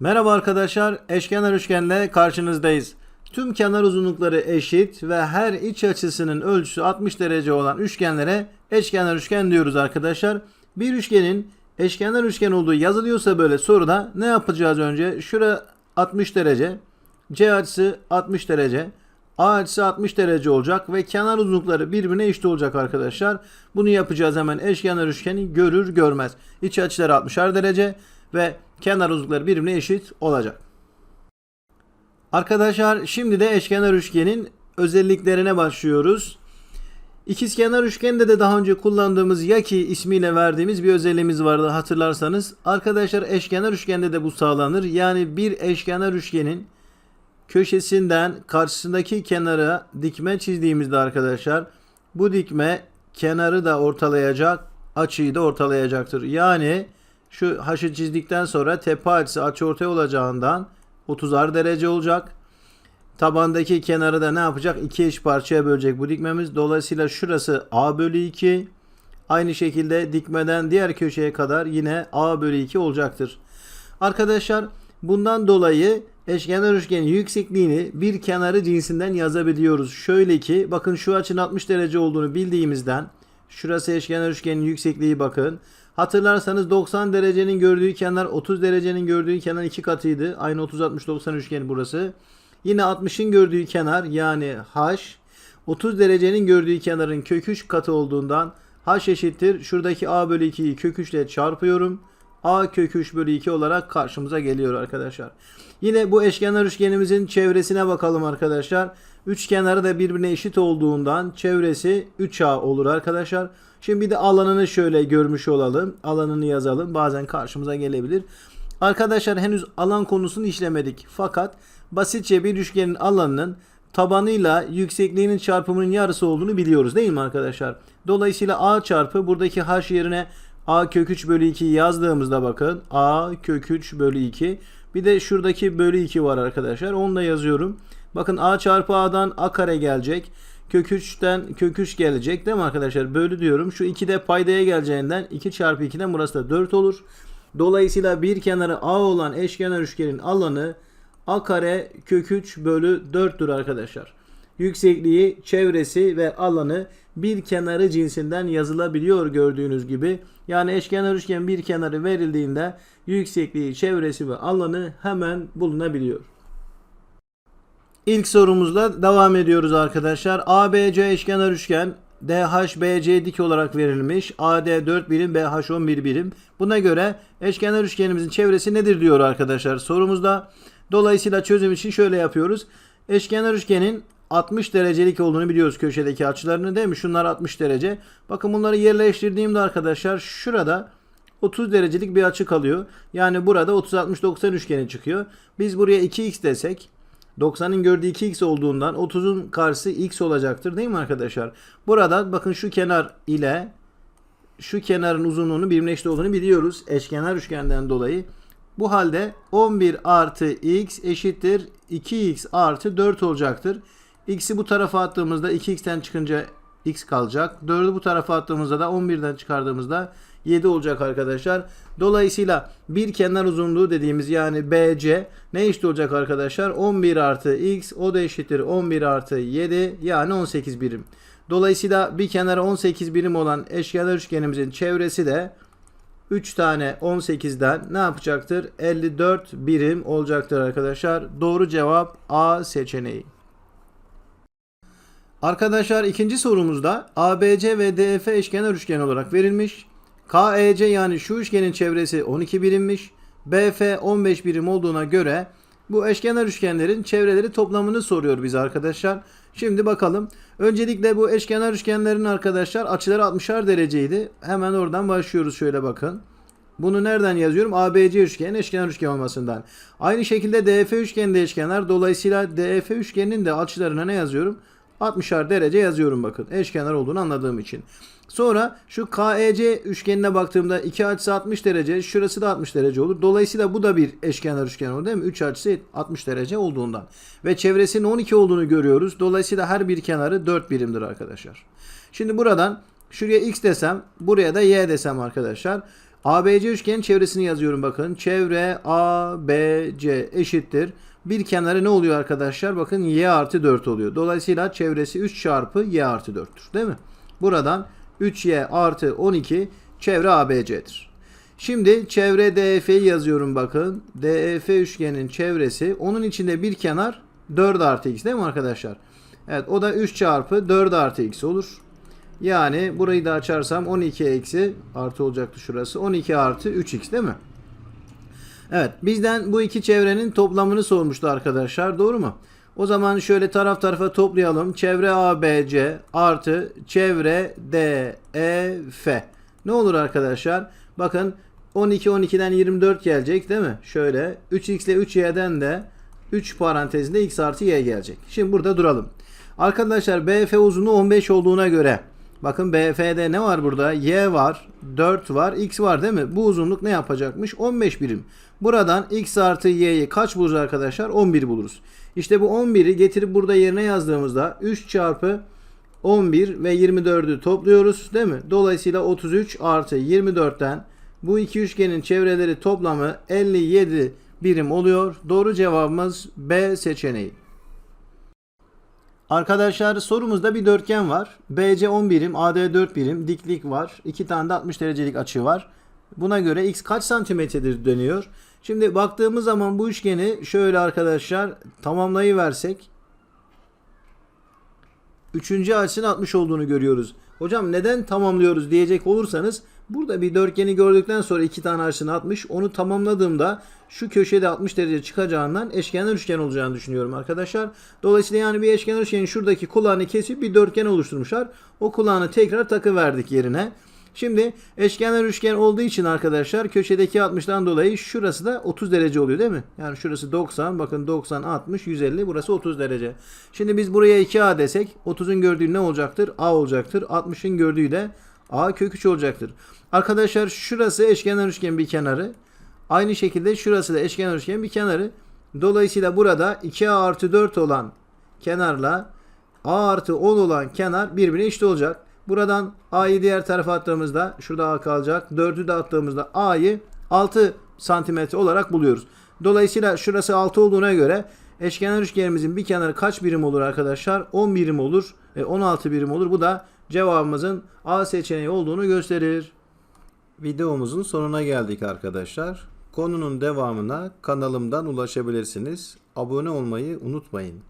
Merhaba arkadaşlar, eşkenar üçgenle karşınızdayız. Tüm kenar uzunlukları eşit ve her iç açısının ölçüsü 60 derece olan üçgenlere eşkenar üçgen diyoruz arkadaşlar. Bir üçgenin eşkenar üçgen olduğu yazılıyorsa böyle soruda ne yapacağız önce? Şura 60 derece, C açısı 60 derece, A açısı 60 derece olacak ve kenar uzunlukları birbirine eşit olacak arkadaşlar. Bunu yapacağız hemen eşkenar üçgeni görür görmez. İç açıları 60'ar derece ve kenar uzunlukları birbirine eşit olacak. Arkadaşlar şimdi de eşkenar üçgenin özelliklerine başlıyoruz. İkizkenar üçgende de daha önce kullandığımız yaki ismiyle verdiğimiz bir özelliğimiz vardı hatırlarsanız. Arkadaşlar eşkenar üçgende de bu sağlanır. Yani bir eşkenar üçgenin köşesinden karşısındaki kenara dikme çizdiğimizde arkadaşlar bu dikme kenarı da ortalayacak, açıyı da ortalayacaktır. Yani şu haşı çizdikten sonra tepe açısı açıortay olacağından 30'ar derece olacak. Tabandaki kenarı da ne yapacak? İki eş parçaya bölecek bu dikmemiz. Dolayısıyla şurası A bölü 2. Aynı şekilde dikmeden diğer köşeye kadar yine A bölü 2 olacaktır. Arkadaşlar bundan dolayı eşkenar üçgenin yüksekliğini bir kenarı cinsinden yazabiliyoruz. Şöyle ki bakın şu açının 60 derece olduğunu bildiğimizden şurası eşkenar üçgenin yüksekliği bakın. Hatırlarsanız 90 derecenin gördüğü kenar 30 derecenin gördüğü kenar iki katıydı. Aynı 30 60 90 üçgeni burası. Yine 60'ın gördüğü kenar yani h 30 derecenin gördüğü kenarın kök 3 katı olduğundan h eşittir. Şuradaki a bölü 2'yi kök 3 ile çarpıyorum. a kök 3 bölü 2 olarak karşımıza geliyor arkadaşlar. Yine bu eşkenar üçgenimizin çevresine bakalım arkadaşlar. Üç kenarı da birbirine eşit olduğundan çevresi 3a olur arkadaşlar. Şimdi bir de alanını şöyle görmüş olalım. Alanını yazalım. Bazen karşımıza gelebilir. Arkadaşlar henüz alan konusunu işlemedik. Fakat basitçe bir üçgenin alanının tabanıyla yüksekliğinin çarpımının yarısı olduğunu biliyoruz değil mi arkadaşlar? Dolayısıyla a çarpı buradaki h yerine a kök 3 bölü 2 yazdığımızda bakın a kök 3 bölü 2 bir de şuradaki bölü 2 var arkadaşlar onu da yazıyorum. Bakın a çarpı a'dan a kare gelecek. Kök 3'ten kök 3 gelecek değil mi arkadaşlar? Bölü diyorum. Şu 2 de paydaya geleceğinden 2 çarpı 2'den burası da 4 olur. Dolayısıyla bir kenarı a olan eşkenar üçgenin alanı a kare kök 3 bölü 4'tür arkadaşlar. Yüksekliği, çevresi ve alanı bir kenarı cinsinden yazılabiliyor gördüğünüz gibi. Yani eşkenar üçgen bir kenarı verildiğinde yüksekliği, çevresi ve alanı hemen bulunabiliyor. İlk sorumuzla devam ediyoruz arkadaşlar. ABC eşkenar üçgen DHBC dik olarak verilmiş. AD 4 birim, BH 11 birim. Buna göre eşkenar üçgenimizin çevresi nedir diyor arkadaşlar sorumuzda. Dolayısıyla çözüm için şöyle yapıyoruz. Eşkenar üçgenin 60 derecelik olduğunu biliyoruz köşedeki açılarını değil mi? Şunlar 60 derece. Bakın bunları yerleştirdiğimde arkadaşlar şurada 30 derecelik bir açı kalıyor. Yani burada 30 60 90 üçgeni çıkıyor. Biz buraya 2x desek 90'ın gördüğü 2x olduğundan 30'un karşısı x olacaktır değil mi arkadaşlar? Burada bakın şu kenar ile şu kenarın uzunluğunu birbirine eşit olduğunu biliyoruz. Eşkenar üçgenden dolayı. Bu halde 11 artı x eşittir 2x artı 4 olacaktır. X'i bu tarafa attığımızda 2x'ten çıkınca x kalacak. 4'ü bu tarafa attığımızda da 11'den çıkardığımızda 7 olacak arkadaşlar. Dolayısıyla bir kenar uzunluğu dediğimiz yani BC ne eşit olacak arkadaşlar? 11 artı x o da eşittir 11 artı 7 yani 18 birim. Dolayısıyla bir kenara 18 birim olan eşkenar üçgenimizin çevresi de 3 tane 18'den ne yapacaktır? 54 birim olacaktır arkadaşlar. Doğru cevap A seçeneği. Arkadaşlar ikinci sorumuzda ABC ve DF eşkenar üçgen olarak verilmiş. KEC yani şu üçgenin çevresi 12 birimmiş. BF 15 birim olduğuna göre bu eşkenar üçgenlerin çevreleri toplamını soruyor bize arkadaşlar. Şimdi bakalım. Öncelikle bu eşkenar üçgenlerin arkadaşlar açıları 60'ar dereceydi. Hemen oradan başlıyoruz şöyle bakın. Bunu nereden yazıyorum? ABC üçgen eşkenar üçgen olmasından. Aynı şekilde DF üçgeni de eşkenar. Dolayısıyla DF üçgeninin de açılarına ne yazıyorum? 60'ar derece yazıyorum bakın. Eşkenar olduğunu anladığım için. Sonra şu KEC üçgenine baktığımda iki açısı 60 derece, şurası da 60 derece olur. Dolayısıyla bu da bir eşkenar üçgen olur değil mi? 3 açısı 60 derece olduğundan. Ve çevresinin 12 olduğunu görüyoruz. Dolayısıyla her bir kenarı 4 birimdir arkadaşlar. Şimdi buradan şuraya x desem, buraya da y desem arkadaşlar. ABC üçgenin çevresini yazıyorum bakın. Çevre ABC eşittir. Bir kenarı ne oluyor arkadaşlar? Bakın y artı 4 oluyor. Dolayısıyla çevresi 3 çarpı y artı 4'tür. Değil mi? Buradan 3y artı 12 çevre ABC'dir. Şimdi çevre DEF'yi yazıyorum bakın. DEF üçgenin çevresi onun içinde bir kenar 4 artı x değil mi arkadaşlar? Evet o da 3 çarpı 4 artı x olur. Yani burayı da açarsam 12 eksi artı olacaktı şurası. 12 artı 3x değil mi? Evet bizden bu iki çevrenin toplamını sormuştu arkadaşlar doğru mu? O zaman şöyle taraf tarafa toplayalım. Çevre ABC artı çevre DEF. Ne olur arkadaşlar? Bakın 12 12'den 24 gelecek değil mi? Şöyle 3x ile 3y'den de 3 parantezinde x artı y gelecek. Şimdi burada duralım. Arkadaşlar BF uzunluğu 15 olduğuna göre bakın BF'de ne var burada? Y var, 4 var, x var değil mi? Bu uzunluk ne yapacakmış? 15 birim. Buradan x artı y'yi kaç buluruz arkadaşlar? 11 buluruz. İşte bu 11'i getirip burada yerine yazdığımızda 3 çarpı 11 ve 24'ü topluyoruz değil mi? Dolayısıyla 33 artı 24'ten bu iki üçgenin çevreleri toplamı 57 birim oluyor. Doğru cevabımız B seçeneği. Arkadaşlar sorumuzda bir dörtgen var. BC 10 birim, AD 4 birim, diklik var. 2 tane de 60 derecelik açı var. Buna göre x kaç santimetredir dönüyor? Şimdi baktığımız zaman bu üçgeni şöyle arkadaşlar tamamlayıversek üçüncü açının 60 olduğunu görüyoruz. Hocam neden tamamlıyoruz diyecek olursanız burada bir dörtgeni gördükten sonra iki tane açının 60 onu tamamladığımda şu köşede 60 derece çıkacağından eşkenar üçgen olacağını düşünüyorum arkadaşlar. Dolayısıyla yani bir eşkenar üçgenin şuradaki kulağını kesip bir dörtgen oluşturmuşlar. O kulağını tekrar takı verdik yerine. Şimdi eşkenar üçgen olduğu için arkadaşlar köşedeki 60'dan dolayı şurası da 30 derece oluyor değil mi? Yani şurası 90 bakın 90 60 150 burası 30 derece. Şimdi biz buraya 2A desek 30'un gördüğü ne olacaktır? A olacaktır. 60'ın gördüğü de A kök 3 olacaktır. Arkadaşlar şurası eşkenar üçgen bir kenarı. Aynı şekilde şurası da eşkenar üçgen bir kenarı. Dolayısıyla burada 2A artı 4 olan kenarla A artı 10 olan kenar birbirine eşit olacak. Buradan A'yı diğer tarafa attığımızda şurada A kalacak. 4'ü de attığımızda A'yı 6 santimetre olarak buluyoruz. Dolayısıyla şurası 6 olduğuna göre eşkenar üçgenimizin bir kenarı kaç birim olur arkadaşlar? 10 birim olur. E 16 birim olur. Bu da cevabımızın A seçeneği olduğunu gösterir. Videomuzun sonuna geldik arkadaşlar. Konunun devamına kanalımdan ulaşabilirsiniz. Abone olmayı unutmayın.